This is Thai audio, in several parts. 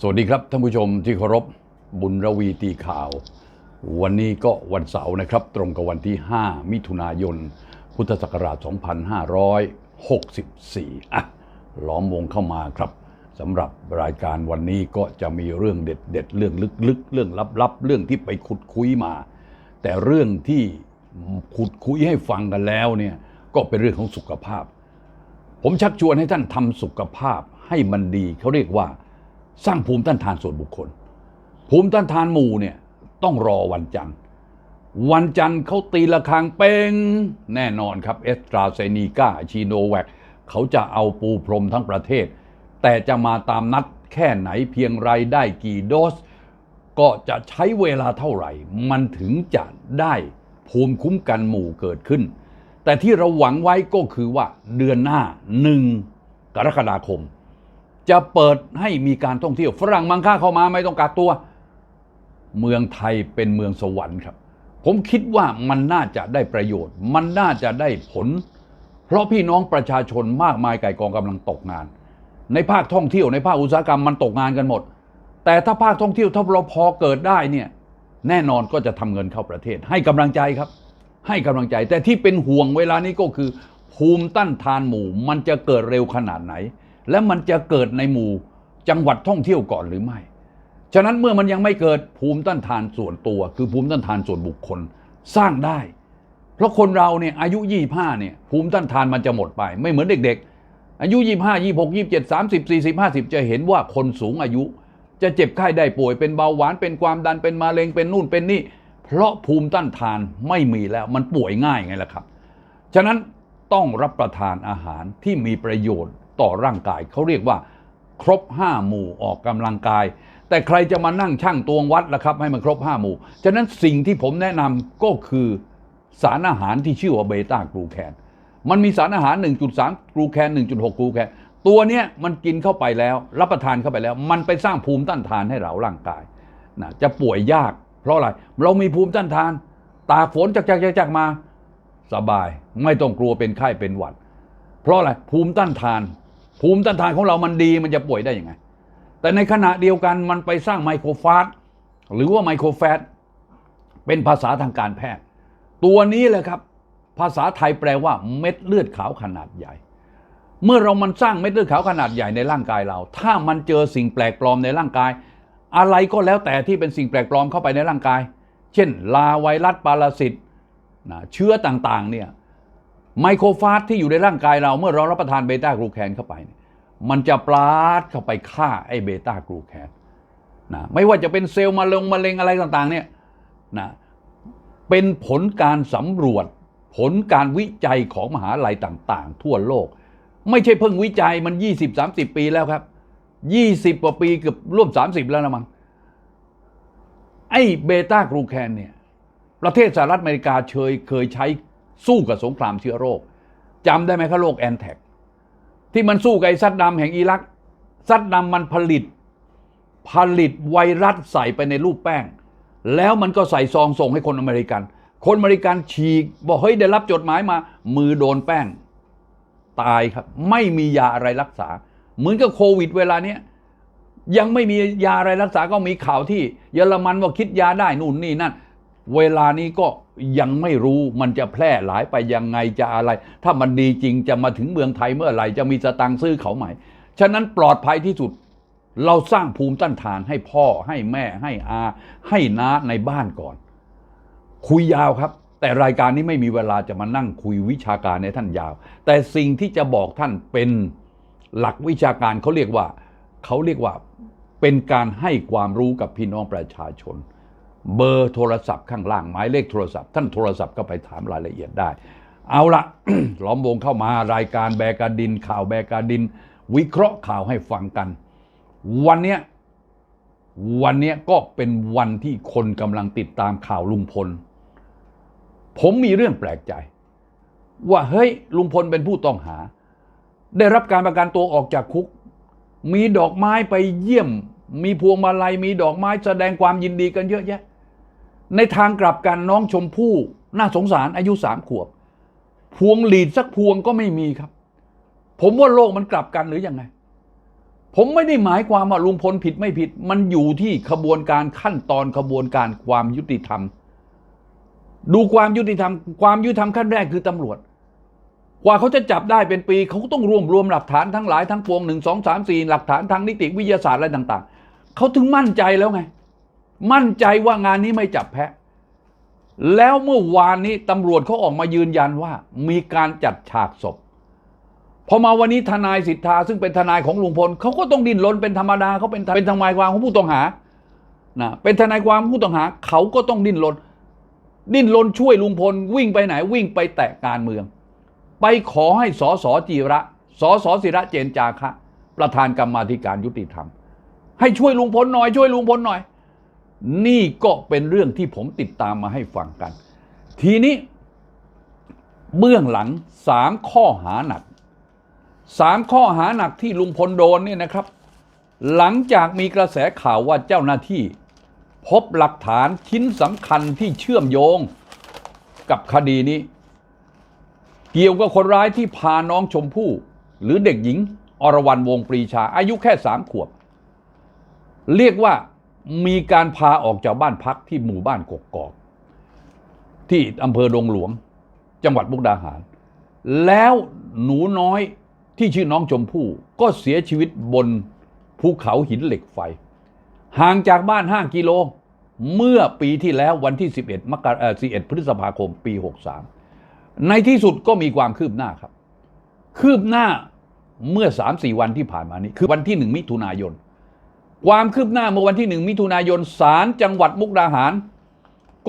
สวัสดีครับท่านผู้ชมที่เคารพบุญรวีตีข่าว วันนี้ก็วันเสาร์นะครับ ตรงกับวันที่ 5 มิถุนายน พุทธศักราช 2564 อะล้อมวงเข้ามาครับสำหรับรายการวันนี้ก็จะมีเรื่องเด็ดๆเรื่องลึกๆ เรื่องลับๆ เรื่องที่ไปขุดคุยมา แต่เรื่องที่ขุดคุยให้ฟังกันแล้วเนี่ยก็เป็นเรื่องของสุขภาพ ผมชักชวนให้ท่านทำสุขภาพให้มันดีเขาเรียกว่า สร้างภูมิต้านทานส่วนบุคคล ภูมิต้านทานหมู่เนี่ยต้องรอวันจันทร์ วันจันทร์เขาตีระฆังเป้งแน่นอนครับเอสตราเซเนกาชีโนแวคเขาจะเอาปูพรมทั้งประเทศ แต่จะมาตามนัดแค่ไหนเพียงไรได้กี่โดส ก็จะใช้เวลาเท่าไหร่ มันถึงจะได้ภูมิคุ้มกันหมู่เกิดขึ้น แต่ที่เราหวังไว้ก็คือว่าเดือนหน้าหนึ่งกรกฎาคม จะเปิดให้มีการท่องเที่ยว ฝรั่งมังค่าเข้ามาไม่ต้องกักตัว เมืองไทยเป็นเมืองสวรรค์ครับ ผมคิดว่ามันน่าจะได้ประโยชน์ มันน่าจะได้ผล เพราะพี่น้องประชาชนมากมายไก่กองกำลังตกงาน ในภาคท่องเที่ยวในภาคอุตสาหกรรมมันตกงานกันหมด แต่ถ้าภาคท่องเที่ยวถ้าเราพอเกิดได้เนี่ยแน่นอนก็จะทำเงินเข้าประเทศ ให้กำลังใจครับ ให้กำลังใจแต่ที่เป็นห่วงเวลานี้ก็คือ ภูมิต้านทานหมู่ มันจะเกิดเร็วขนาดไหน และมันจะเกิดในหมู่จังหวัดท่องเที่ยวก่อนหรือไม่ ฉะนั้นเมื่อมันยังไม่เกิดภูมิต้านทานส่วนตัว คือภูมิต้านทานส่วนบุคคลสร้างได้ เพราะคนเราเนี่ยอายุ25เนี่ยภูมิต้านทานมันจะหมดไป ไม่เหมือนเด็ก ๆ อายุ25 26 27 30 40 50จะเห็นว่าคนสูงอายุ จะเจ็บไข้ได้ป่วยเป็นเบาหวานเป็นความดันเป็นมะเร็งเป็นนู่นเป็นนี่ เพราะภูมิต้านทานไม่มีแล้วมันป่วยง่ายไงล่ะครับ ฉะนั้นต้องรับประทานอาหารที่มีประโยชน์ ต่อร่างกาย เขาเรียกว่าครบ5หมู่ออกกำลังกาย แต่ใครจะมานั่งช่างตวงวัดล่ะครับ ให้มันครบ5หมู่ ฉะนั้นสิ่งที่ผมแนะนำก็คือสารอาหารที่ชื่อว่าเบต้ากลูแคนมันมีสารอาหาร 1.3กลูแคน 1.6กลูแคนตัวเนี้ยมันกินเข้าไปแล้ว รับประทานเข้าไปแล้ว มันไปสร้างภูมิต้านทานให้เราร่างกายนะจะป่วยยาก เพราะอะไร เรามีภูมิต้านทาน ตาฝนจักจักจักจักมา สบาย ไม่ต้องกลัวเป็นไข้เป็นหวัด เพราะอะไรภูมิต้านทาน ภูมิต้านทานของเรามันดีมันจะป่วยได้ยังไง แต่ในขณะเดียวกันมันไปสร้างไมโครฟาสหรือว่าไมโครแฟตเป็นภาษาทางการแพทย์ ตัวนี้เลยครับ ภาษาไทยแปลว่าเม็ดเลือดขาวขนาดใหญ่ เมื่อเรามันสร้างเม็ดเลือดขาวขนาดใหญ่ในร่างกายเรา ถ้ามันเจอสิ่งแปลกปลอมในร่างกาย อะไรก็แล้วแต่ที่เป็นสิ่งแปลกปลอมเข้าไปในร่างกาย เช่น ลาไวรัสปรสิตนะเชื้อต่างๆเนี่ย ไมโครฟาสที่อยู่ในร่างกายเราเมื่อเรารับประทานเบต้ากลูแคนเข้าไปเนี่ยมันจะปลาดเข้าไปฆ่าไอ้เบต้ากลูแคนนะไม่ว่าจะเป็นเซลล์มะเร็งมะเร็งอะไรต่างๆเนี่ยนะเป็นผลการสำรวจผลการวิจัยของมหาลัยต่างๆ ทั่วโลก ไม่ใช่เพิ่งวิจัยมัน 20-30 ปีแล้วครับ 20กว่าปีเกือบร่วม 30 แล้วนะมั้งไอ้เบต้ากลูแคนเนี่ยประเทศสหรัฐอเมริกาเคยเคยใช้ สู้กับสงครามเชื้อโรคจำได้ไหมครับโรคแอนแท็กที่มันสู้กับไอ้ซัดดัมแห่งอิรักซัดดัมมันผลิต ผลิตไวรัสใส่ไปในรูปแป้ง แล้วมันก็ใส่ซองส่งให้คนอเมริกัน คนอเมริกันฉีก บอกเฮ้ยได้รับจดหมายมา มือโดนแป้ง ตายครับ ไม่มียาอะไรรักษา เหมือนกับโควิด เวลาเนี้ยยังไม่มียาอะไรรักษาก็มีข่าวที่ เยอรมันว่าคิดยาได้นู่นนี่นั่น เวลานี้ก็ยังไม่รู้มันจะแพร่หลายไปยังไงจะอะไร ถ้ามันดีจริงจะมาถึงเมืองไทยเมื่อไหร่จะมีสตังค์ซื้อเขาใหม่ ฉะนั้นปลอดภัยที่สุด เราสร้างภูมิต้านทานให้พ่อให้แม่ให้อา ให้น้าในบ้านก่อน คุยยาวครับ แต่รายการนี้ไม่มีเวลาจะมานั่งคุยวิชาการในท่านยาว แต่สิ่งที่จะบอกท่านเป็นหลักวิชาการเขาเรียกว่าเขาเรียกว่าเป็นการให้ความรู้กับพี่น้องประชาชน เบอร์โทรศัพท์ข้างล่างหมายเลขโทรศัพท์ ท่านโทรศัพท์ก็ไปถามรายละเอียดได้ เอาละล้อมวงเข้ามารายการแบกาดิน ข่าวแบกาดิน วิเคราะห์ข่าวให้ฟังกัน วันเนี้ยวันนี้ก็เป็นวันที่คนกำลังติดตามข่าวลุงพล ผมมีเรื่องแปลกใจ ว่าเฮ้ยลุงพลเป็นผู้ต้องหา ได้รับการประกันตัวออกจากคุก มีดอกไม้ไปเยี่ยม มีพวงมาลัยมีดอกไม้แสดงความยินดีกันเยอะแยะ ในทางกลับกันน้องชมพู่น่าสงสารอายุสามขวบ พวงหลีดสักพวงก็ไม่มีครับ ผมว่าโลกมันกลับกันหรือยังไง ผมไม่ได้หมายความว่าลุงพลผิดไม่ผิด มันอยู่ที่ขบวนการขั้นตอนขบวนการความยุติธรรม ดูความยุติธรรม ความยุติธรรมขั้นแรกคือตำรวจ กว่าเขาจะจับได้เป็นปีเขาต้องรวบรวมหลักฐานทั้งหลายทั้งปวงหนึ่งสองสามสี่หลักฐานทางนิติวิทยาศาสตร์อะไรต่าง ๆเขาถึงมั่นใจแล้วไง มั่นใจว่างานนี้ไม่จับแพะ แล้วเมื่อวานนี้ตำรวจเขาออกมายืนยันว่า มีการจัดฉากศพพอมาวันนี้ทนายสิทธาซึ่งเป็นทนายของลุงพลเขาก็ต้องดิ้นรนเป็นธรรมดาเขาเป็นเป็นทนายความของผู้ต้องหานะเป็นทนายความผู้ต้องหาเขาก็ต้องดิ้นรนดิ้นรนช่วยลุงพลวิ่งไปไหนวิ่งไปแตะการเมือง ไปขอให้สสจีระสสศิระเจนจาคะ ประธานกรรมาธิการยุติธรรม ให้ช่วยลุงพลหน่อยช่วยลุงพลหน่อย นี่ก็เป็นเรื่องที่ผมติดตามมาให้ฟังกัน ทีนี้ เบื้องหลังสามข้อหาหนักสามข้อหาหนักที่ลุงพลโดนเนี่ยนะครับ หลังจากมีกระแสข่าวว่าเจ้าหน้าที่ พบหลักฐานชิ้นสำคัญที่เชื่อมโยงกับคดีนี้ เกี่ยวกับคนร้ายที่พาน้องชมพู่ หรือเด็กหญิง อรวรรณวงศ์ปรีชา อายุแค่สามขวบ เรียกว่า มีการพาออกจากบ้านพักที่หมู่บ้านกกอก ที่อำเภอดงหลวง จังหวัดมุกดาหาร แล้วหนูน้อยที่ชื่อน้องชมพู่ก็เสียชีวิตบนภูเขาหินเหล็กไฟ ห่างจากบ้าน 5 กิโล เมื่อปีที่แล้ววันที่ 11 มกราเอ่อ11 พฤษภาคม ปี 63 ในที่สุดก็มีความคืบหน้าครับ คืบหน้าเมื่อ 3-4 วันที่ผ่านมานี้ คือวันที่ 1 มิถุนายน ความคืบหน้าเมื่อวันที่ 1 มิถุนายนศาลจังหวัดมุกดาหาร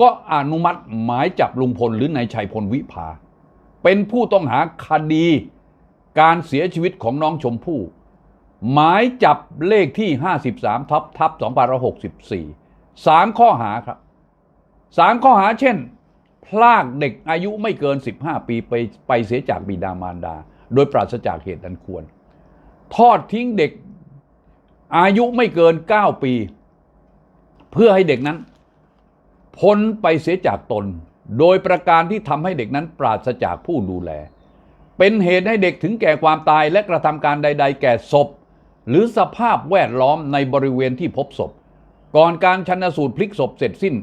ก็อนุมัติหมายจับลุงพลหรือนายชัยพลวิภา เป็นผู้ต้องหาคดี การเสียชีวิตของน้องชมพู่หมายจับเลขที่ 53 ทับทับ2564สามข้อหาครับสามข้อหาเช่น พลากเด็กอายุไม่เกิน 15 ปีไปไปเสียจากบิดามารดา โดยปราศจากเหตุอันควร ทอดทิ้งเด็ก อายุไม่เกิน 9 ปี เพื่อให้เด็กนั้น พ้นไปเสียจากตน โดยประการที่ทำให้เด็กนั้นปราศจากผู้ดูแล เป็นเหตุให้เด็กถึงแก่ความตายและกระทำการใด ๆ แก่ศพ หรือสภาพแวดล้อมในบริเวณที่พบศพ ก่อนการชันสูตรพลิกศพเสร็จสิ้น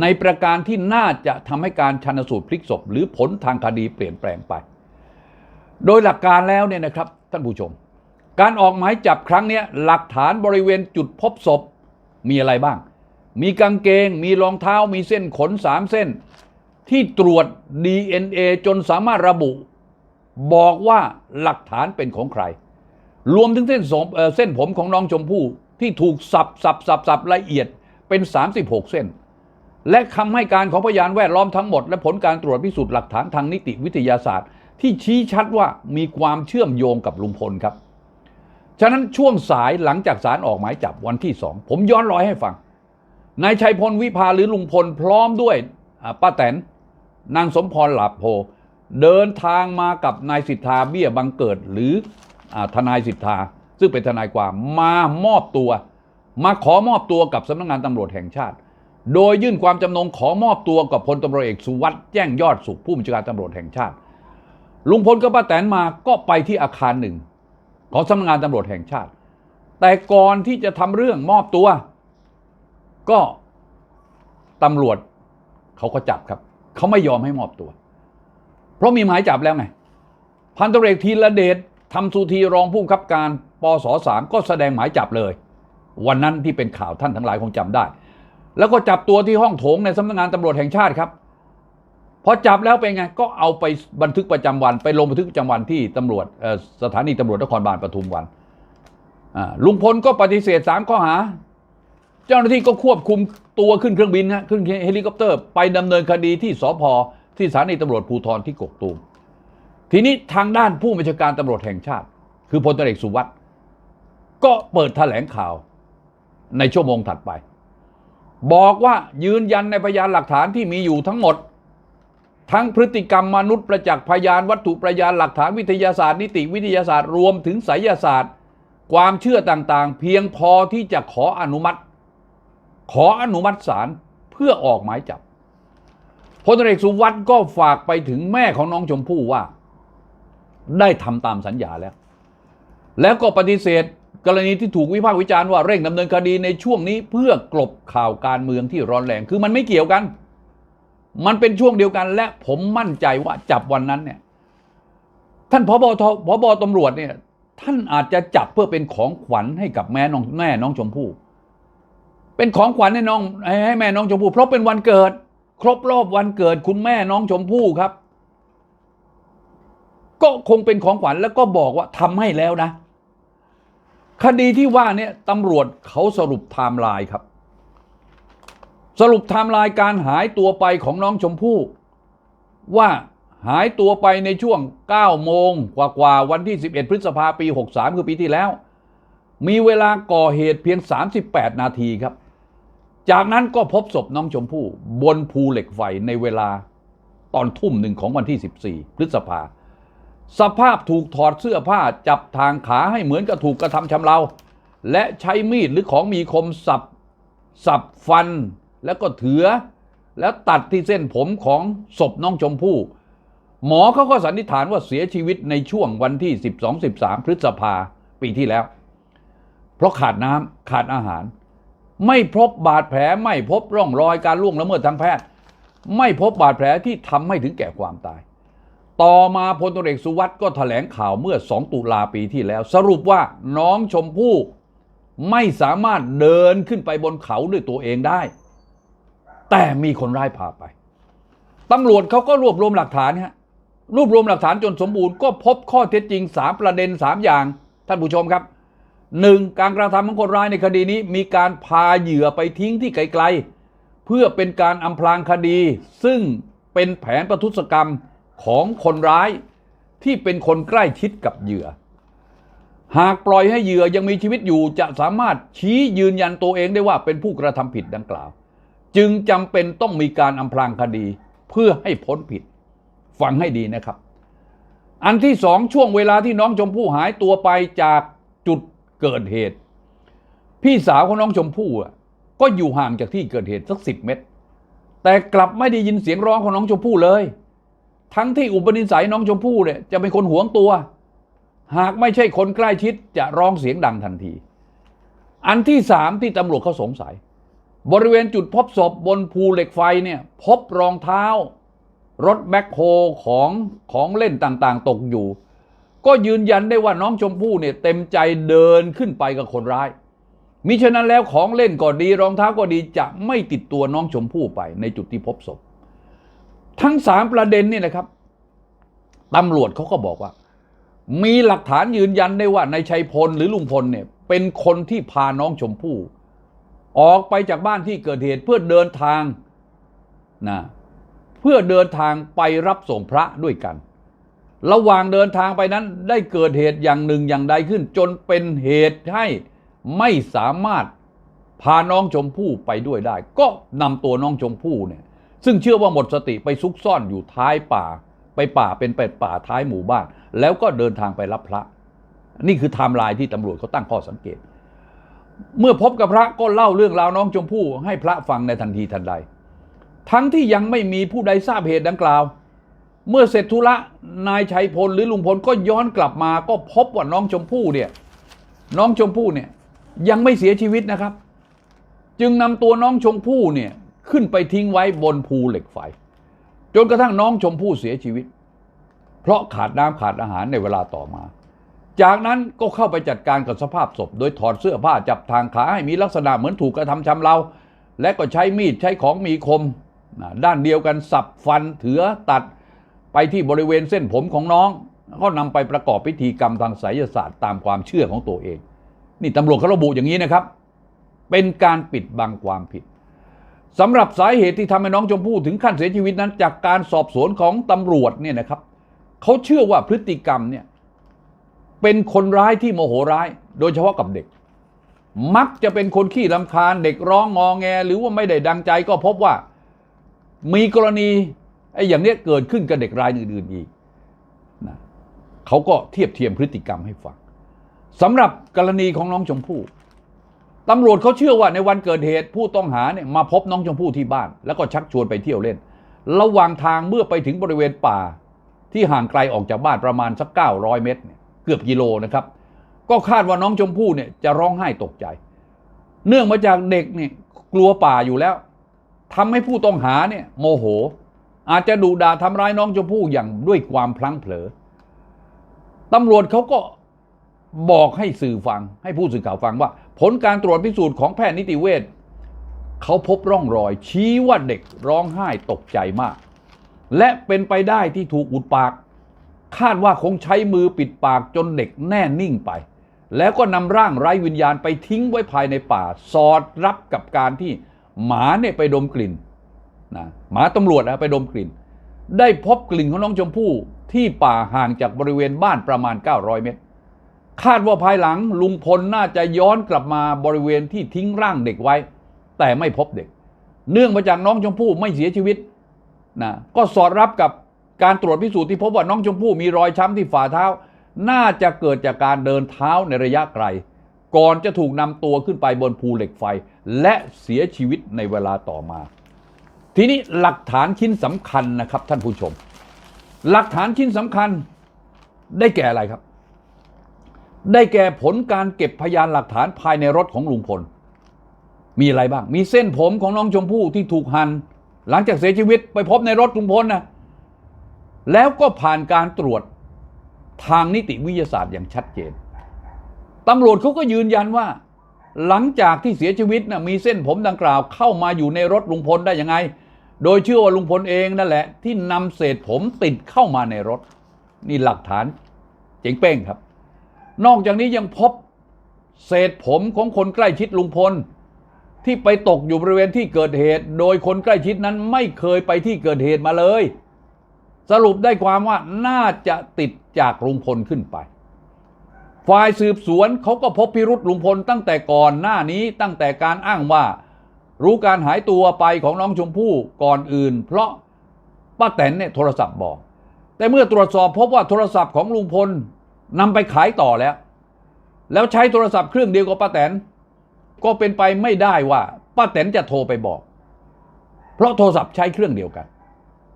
ในประการที่น่าจะทำให้การชันสูตรพลิกศพ หรือผลทางคดีเปลี่ยนแปลงไป โดยหลักการแล้วเนี่ยนะครับท่านผู้ชม การออกหมายจับครั้งนี้หลักฐานบริเวณจุดพบศพมีอะไรบ้าง มีกางเกง มีรองเท้า มีเส้นขนสามเส้น ที่ตรวจ DNA จนสามารถระบุ บอกว่าหลักฐานเป็นของใคร รวมถึงเส้นสมเอ่อเส้นผมของน้องชมพู่ที่ถูกสับสับสับสับละเอียดเป็น 36 เส้น และคำให้การของพยานแวดล้อมทั้งหมด และผลการตรวจพิสูจน์หลักฐานทางนิติวิทยาศาสตร์ ที่ชี้ชัดว่ามีความเชื่อมโยงกับลุงพลครับ ฉะนั้นช่วงสายหลังจากศาลออกหมายจับวันที่สองผมย้อนรอยให้ฟังนายชัยพลวิภาหรือลุงพลพร้อมด้วยป้าแตนนางสมพรหลาโพ เดินทางมากับนายสิทธาเบี้ยบังเกิดหรืออทนายสิทธา ซึ่งเป็นทนายความมามอบตัว มาขอมอบตัวกับสำนักงานตำรวจแห่งชาติ โดยยื่นความจำนงขอมอบตัวกับพลตำรวจเอกสุวัสด์แจ้งยอดสุขผู้บัญชาการตำรวจแห่งชาติ ลุงพลกับป้าแตนมาก็ไปที่อาคารหนึ่ง ของสำนักงานตำรวจแห่งชาติ แต่ก่อนที่จะทำเรื่องมอบตัว ก็ตำรวจเขาก็จับครับ เขาไม่ยอมให้มอบตัว เพราะมีหมายจับแล้วไงพันตำรวจเอกธีระเดชทำสุธีรองผู้บังคับการปสสามก็แสดงหมายจับเลย วันนั้นที่เป็นข่าวท่านทั้งหลายคงจำได้ แล้วก็จับตัวที่ห้องโถงในสำนักงานตำรวจแห่งชาติครับ พอจับแล้วเป็นไงก็เอาไปบันทึกประจำวัน ไปลงบันทึกประจำวันที่ตำรวจสถานีตำรวจนครบาลปทุมวันลุงพลก็ปฏิเสธสามข้อหา เจ้าหน้าที่ก็ควบคุมตัวขึ้นเครื่องบินฮะขึ้นเฮลิคอปเตอร์ ไปดำเนินคดีที่สพที่สถานีตำรวจภูธรที่กกตูมทีนี้ทางด้านผู้บัญชาการตำรวจแห่งชาติ คือพลตรวจเอกสุวัสด์ก็เปิดแถลงข่าวในชั่วโมงถัดไป บอกว่ายืนยันในพยานหลักฐานที่มีอยู่ทั้งหมด ทั้งพฤติกรรมมนุษย์ประจักษ์พยานวัตถุพยานหลักฐานวิทยาศาสตร์ นิติวิทยาศาสตร์ รวมถึงไสยศาสตร์ ความเชื่อต่างๆ เพียงพอที่จะขออนุมัติ ขออนุมัติศาลเพื่อออกหมายจับพลตรวจเอกสุวัสด์ก็ฝากไปถึงแม่ของน้องชมพู่ว่า ได้ทำตามสัญญาแล้ว แล้วก็ปฏิเสธกรณีที่ถูกวิพากษ์วิจารณ์ว่าเร่งดำเนินคดีในช่วงนี้เพื่อกลบข่าวการเมืองที่ร้อนแรงคือมันไม่เกี่ยวกัน มันเป็นช่วงเดียวกัน และผมมั่นใจว่าจับวันนั้นเนี่ย ท่านพบทพบตำรวจเนี่ย ท่านอาจจะจับเพื่อเป็นของขวัญให้กับแม่น้องแม่น้องชมพู่เป็นของขวัญให้น้องให้แม่น้องชมพู่เพราะเป็นวันเกิด ครบรอบวันเกิดคุณแม่น้องชมพู่ครับ ก็คงเป็นของขวัญแล้วก็บอกว่าทำให้แล้วนะ คดีที่ว่าเนี่ยตำรวจเขาสรุปไทม์ไลน์ครับ สรุปไทม์ไลน์การหายตัวไปของน้องชมพู่ ว่าหายตัวไปในช่วง 9 โมงกว่าๆวันที่ 11 พฤษภาปี 63 คือปีที่แล้ว มีเวลาก่อเหตุเพียง 38 นาทีครับ จากนั้นก็พบศพน้องชมพู่ บนภูเหล็กไฟในเวลาตอนทุ่มหนึ่งของวันที่ 14 พฤษภา สภาพถูกถอดเสื้อผ้าจับทางขาให้เหมือนกับถูกกระทำชำเรา และใช้มีดหรือของมีคมสับ สับฟัน แล้วก็เถือ แล้วตัดที่เส้นผมของศพน้องชมพู่ หมอเขาก็สันนิษฐานว่าเสียชีวิตในช่วงวันที่ 12-13 พฤษภาปีที่แล้ว เพราะขาดน้ำขาดอาหาร ไม่พบบาดแผลไม่พบร่องรอยการล่วงละเมิดทางแพทย์ ไม่พบบาดแผลที่ทำให้ถึงแก่ความตาย ต่อมาพลตรเอกสุวัสด์ก็ถแถลงข่าวเมื่อ 2 ตุลาปีที่แล้ว สรุปว่าน้องชมพู่ไม่สามารถเดินขึ้นไปบนเขาด้วยตัวเองได้ แต่มีคนร้ายพาไปตำรวจเขาก็รวบรวมหลักฐานฮะรวบรวมหลักฐานจนสมบูรณ์ก็พบข้อเท็จจริง 3 ประเด็น 3 อย่าง ท่านผู้ชมครับหนึ่งการกระทำของคนร้ายในคดีนี้ มีการพาเหยื่อไปทิ้งที่ไกลๆ เพื่อเป็นการอำพรางคดี ซึ่งเป็นแผนประทุษกรรมของคนร้ายที่เป็นคนใกล้ชิดกับเหยื่อ หากปล่อยให้เหยื่อยังมีชีวิตอยู่จะสามารถชี้ยืนยันตัวเองได้ว่าเป็นผู้กระทำผิดดังกล่าว จึงจำเป็นต้องมีการอำพรางคดีเพื่อให้พ้นผิด ฟังให้ดีนะครับ อันที่สองช่วงเวลาที่น้องชมพู่หายตัวไปจากจุดเกิดเหตุ พี่สาวของน้องชมพู่ก็อยู่ห่างจากที่เกิดเหตุสักสิบเมตร แต่กลับไม่ได้ยินเสียงร้องของน้องชมพู่เลย ทั้งที่อุปนิสัยน้องชมพู่เนี่ยจะเป็นคนหวงตัว หากไม่ใช่คนใกล้ชิดจะร้องเสียงดังทันที อันที่สามที่ตำรวจเขาสงสัย บริเวณจุดพบศพบนภูเหล็กไฟเนี่ยพบรองเท้า รถแบ็คโฮของของเล่นต่างๆ ตกอยู่ ก็ยืนยันได้ว่าน้องชมพู่เนี่ยเต็มใจเดินขึ้นไปกับคนร้าย มิฉะนั้นแล้วของเล่นก็ดีรองเท้าก็ดีจะไม่ติดตัวน้องชมพู่ไปในจุดที่พบศพ ทั้งสามประเด็นนี่นะครับตำรวจเขาก็บอกว่า มีหลักฐานยืนยันได้ว่านายชัยพลหรือลุงพลเนี่ยเป็นคนที่พาน้องชมพู่ ออกไปจากบ้านที่เกิดเหตุเพื่อเดินทางนะเพื่อเดินทางไปรับส่งพระด้วยกัน ระหว่างเดินทางไปนั้นได้เกิดเหตุอย่างหนึ่งอย่างใดขึ้น จนเป็นเหตุให้ไม่สามารถพาน้องชมพู่ไปด้วยได้ ก็นำตัวน้องชมพู่เนี่ยซึ่งเชื่อว่าหมดสติไปซุกซ่อนอยู่ท้ายป่า ไปป่าเป็นเป็ดป่าท้ายหมู่บ้าน แล้วก็เดินทางไปรับพระ นี่คือไทม์ไลน์ที่ตำรวจเขาตั้งข้อสังเกต เมื่อพบกับพระก็เล่าเรื่องราวน้องชมพู่ให้พระฟังในทันทีทันใด ทั้งที่ยังไม่มีผู้ใดทราบเหตุดังกล่าว เมื่อเสร็จธุระนายชัยพลหรือลุงพลก็ย้อนกลับมา ก็พบว่าน้องชมพู่เนี่ยน้องชมพู่เนี่ยยังไม่เสียชีวิตนะครับ จึงนำตัวน้องชมพู่เนี่ยขึ้นไปทิ้งไว้บนภูเหล็กไฟ จนกระทั่งน้องชมพู่เสียชีวิต เพราะขาดน้ำขาดอาหารในเวลาต่อมา จากนั้นก็เข้าไปจัดการกับสภาพศพ โดยถอดเสื้อผ้าจับทางขาให้มีลักษณะเหมือนถูกกระทำชำเรา และก็ใช้มีดใช้ของมีคม ด้านเดียวกันสับฟันเถือตัดไปที่บริเวณเส้นผมของน้อง ก็นำไปประกอบพิธีกรรมทางไสยศาสตร์ตามความเชื่อของตัวเอง นี่ตำรวจเขาระบุอย่างนี้นะครับ เป็นการปิดบังความผิดสำหรับสาเหตุที่ทำให้น้องชมพู่ถึงขั้นเสียชีวิตนั้น จากการสอบสวนของตำรวจเนี่ยนะครับเขาเชื่อว่าพฤติกรรมเนี่ย เป็นคนร้ายที่โมโหร้าย โดยเฉพาะกับเด็ก มักจะเป็นคนขี้ลำคาญ เด็กร้องงอแง หรือว่าไม่ได้ดังใจก็พบว่า มีกรณีไอ้อย่างเนี้ยเกิดขึ้นกับเด็กรายอื่นๆอีกนะเขาก็เทียบเทียมพฤติกรรมให้ฟังสำหรับกรณีของน้องชมพู่ตำรวจเขาเชื่อว่าในวันเกิดเหตุผู้ต้องหาเนี่ยมาพบน้องชมพู่ที่บ้าน แล้วก็ชักชวนไปเที่ยวเล่น ระหว่างทางเมื่อไปถึงบริเวณป่า ที่ห่างไกลออกจากบ้านประมาณสัก 900 เมตรเนี่ย กือบกิโลนะครับ ก็คาดว่าน้องชมพู่เนี่ยจะร้องไห้ตกใจ เนื่องมาจากเด็กเนี่ยกลัวป่าอยู่แล้วทำให้ผู้ต้องหาเนี่ยโมโห อาจจะดุด่าทำร้ายน้องชมพู่อย่างด้วยความพลั้งเผลอตำรวจเขาก็บอกให้สื่อฟังให้ผู้สื่อข่าวฟังว่า ผลการตรวจพิสูจน์ของแพทย์นิติเวชเขาพบร่องรอย ชี้ว่าเด็กร้องไห้ตกใจมาก และเป็นไปได้ที่ถูกอุดปาก คาดว่าคงใช้มือปิดปากจนเด็กแน่นิ่งไป แล้วก็นำร่างไร้วิญญาณไปทิ้งไว้ภายในป่า สอดรับกับการที่หมาเนี่ยไปดมกลิ่นนะหมาตำรวจนะไปดมกลิ่น ได้พบกลิ่นของน้องชมพู่ที่ป่าห่างจากบริเวณบ้านประมาณ 900 เมตร คาดว่าภายหลังลุงพลน่าจะย้อนกลับมาบริเวณที่ทิ้งร่างเด็กไว้ แต่ไม่พบเด็ก เนื่องมาจากน้องชมพู่ไม่เสียชีวิตนะก็สอดรับกับ การตรวจพิสูจน์ที่พบว่าน้องชมพู่มีรอยช้ำที่ฝ่าเท้า น่าจะเกิดจากการเดินเท้าในระยะไกล ก่อนจะถูกนำตัวขึ้นไปบนภูเหล็กไฟ และเสียชีวิตในเวลาต่อมา ทีนี้หลักฐานชิ้นสำคัญนะครับท่านผู้ชม หลักฐานชิ้นสำคัญได้แก่อะไรครับ ได้แก่ผลการเก็บพยานหลักฐานภายในรถของลุงพล มีอะไรบ้าง มีเส้นผมของน้องชมพู่ที่ถูกหัน่นหลังจากเสียชีวิตไปพบในรถลุงพลนะ แล้วก็ผ่านการตรวจทางนิติวิทยาศาสตร์อย่างชัดเจนตำรวจเขาก็ยืนยันว่า หลังจากที่เสียชีวิตนะมีเส้นผมดังกล่าวเข้ามาอยู่ในรถลุงพลได้ยังไง โดยเชื่อว่าลุงพลเองนั่นแหละ ที่นำเศษผมติดเข้ามาในรถ นี่หลักฐานเจ๋งเป้งครับ นอกจากนี้ยังพบเศษผมของคนใกล้ชิดลุงพล ที่ไปตกอยู่บริเวณที่เกิดเหตุ โดยคนใกล้ชิดนั้นไม่เคยไปที่เกิดเหตุมาเลย สรุปได้ความว่าน่าจะติดจากลุงพลขึ้นไป ฝ่ายสืบสวนเขาก็พบพิรุษลุงพลตั้งแต่ก่อนหน้านี้ตั้งแต่การอ้างว่า รู้การหายตัวไปของน้องชมพู่ก่อนอื่น เพราะป้าแตนเนี่ยโทรศัพท์บอก แต่เมื่อตรวจสอบพบว่าโทรศัพท์ของลุงพลนำไปขายต่อแล้ว แล้วใช้โทรศัพท์เครื่องเดียวกับป้าแตนก็เป็นไปไม่ได้ว่าป้าแตนจะโทรไปบอก เพราะโทรศัพท์ใช้เครื่องเดียวกัน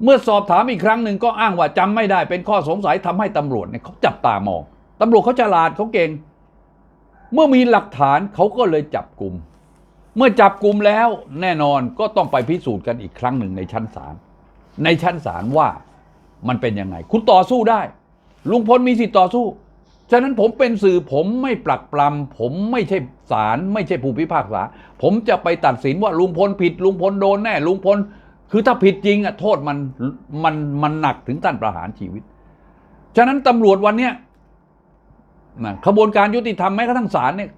เมื่อสอบถามอีกครั้งหนึ่งก็อ้างว่าจำไม่ได้เป็นข้อสงสัยทำให้ตำรวจเนี่ยเขาจับตามองตำรวจเขาฉลาดเขาเก่ง เมื่อมีหลักฐานเขาก็เลยจับกลุ่มเมื่อจับกลุ่มแล้วแน่นอนก็ต้องไปพิสูจน์กันอีกครั้งหนึ่งในชั้นศาลในชั้นศาลว่ามันเป็นยังไง คุณต่อสู้ได้ ลุงพลมีสิทธิ์ต่อสู้ ฉะนั้นผมเป็นสื่อผมไม่ปลักปลำผมไม่ใช่ศาลไม่ใช่ผู้พิพากษา ผมจะไปตัดสินว่าลุงพลผิดลุงพลโดนแน่ลุงพล คือถ้าผิดจริงอะโทษมันมันมันหนักถึงท่านประหารชีวิต ฉะนั้นตำรวจวันเนี้ยนะขบวนการยุติธรรมแม้กระทั่งศาลเนี่ย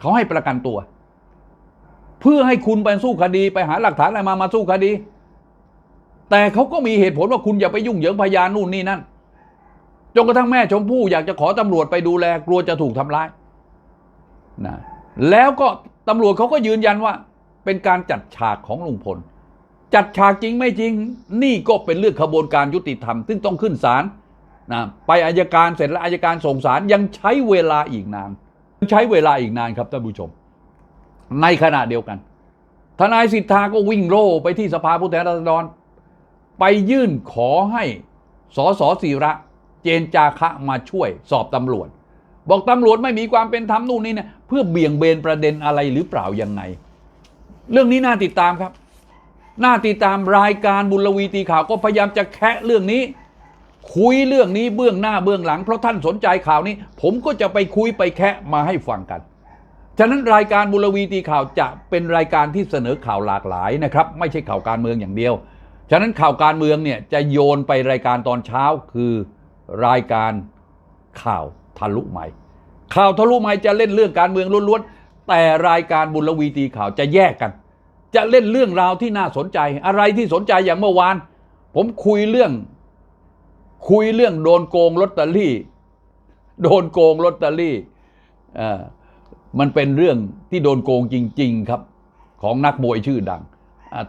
เขาให้ประกันตัว เพื่อให้คุณไปสู้คดีไปหาหลักฐานอะไรมามาสู้คดี แต่เขาก็มีเหตุผลว่าคุณอย่าไปยุ่งเหยิงพยานนู่นนี่นั่นจนกระทั่งแม่ชมพู่อยากจะขอตำรวจไปดูแลกลัวจะถูกทำร้ายนะแล้วก็ตำรวจเขาก็ยืนยันว่า เป็นการจัดฉากของลุงพล จัดฉากจริงไม่จริง นี่ก็เป็นเรื่องขบวนการยุติธรรม ซึ่งต้องขึ้นศาลนะไปอายการเสร็จแล้วอายการส่งศาลยังใช้เวลาอีกนาน ใช้เวลาอีกนานครับท่านผู้ชม ในขณะเดียวกัน ทนายสิทธาก็วิ่งโร่ไปที่สภาผู้แทนราษฎร ไปยื่นขอให้สสศิระ เจนจาคะมาช่วยสอบตำรวจ บอกตำรวจไม่มีความเป็นธรรมนู่นนี่เนี่ยเพื่อเบี่ยงเบนประเด็นอะไรหรือเปล่ายังไง เรื่องนี้น่าติดตามครับ หน่าติดตามรายการบุญลวีตีข่าวก็พยายามจะแคะเรื่องนี้ คุยเรื่องนี้เบื้องหน้าเบื้องหลังเพราะท่านสนใจข่าวนี้ ผมก็จะไปคุยไปแคะมาให้ฟังกัน ฉะนั้นรายการบุรวีตีข่าวจะเป็นรายการที่เสนอข่าวหลากหลายนะครับ ไม่ใช่ข่าวการเมืองอย่างเดียว ฉะนั้นข่าวการเมืองเนี่ยจะโยนไปรายการตอนเช้าคือรายการข่าวทะลุใหม่ข่าวทะลุใหม่จะเล่นเรื่องการเมืองล้วนๆแต่รายการบุรวีตีข่าวจะแยกกัน จะเล่นเรื่องราวที่น่าสนใจ อะไรที่สนใจอย่างเมื่อวาน ผมคุยเรื่อง คุยเรื่องโดนโกงลอตเตอรี่ โดนโกงลอตเตอรี่มันเป็นเรื่องที่โดนโกงจริง ๆ ครับ ของนักมวยชื่อดัง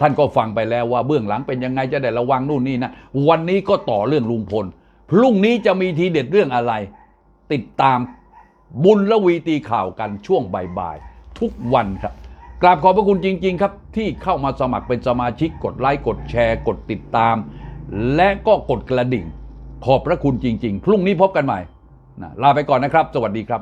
ท่านก็ฟังไปแล้วว่าเบื้องหลังเป็นยังไงจะได้ระวังนู่นนี่นะวันนี้ก็ต่อเรื่องลุงพล พรุ่งนี้จะมีทีเด็ดเรื่องอะไร ติดตามบุญละวีตีข่าวกันช่วงบ่ายๆทุกวันครับ กราบขอบพระคุณจริง ๆ ครับ ที่เข้ามาสมัครเป็นสมาชิกกดไลค์กดแชร์ กดติดตาม และก็กดกระดิ่ง ขอบพระคุณจริง ๆ พรุ่งนี้พบกันใหม่นะลาไปก่อนนะครับ สวัสดีครับ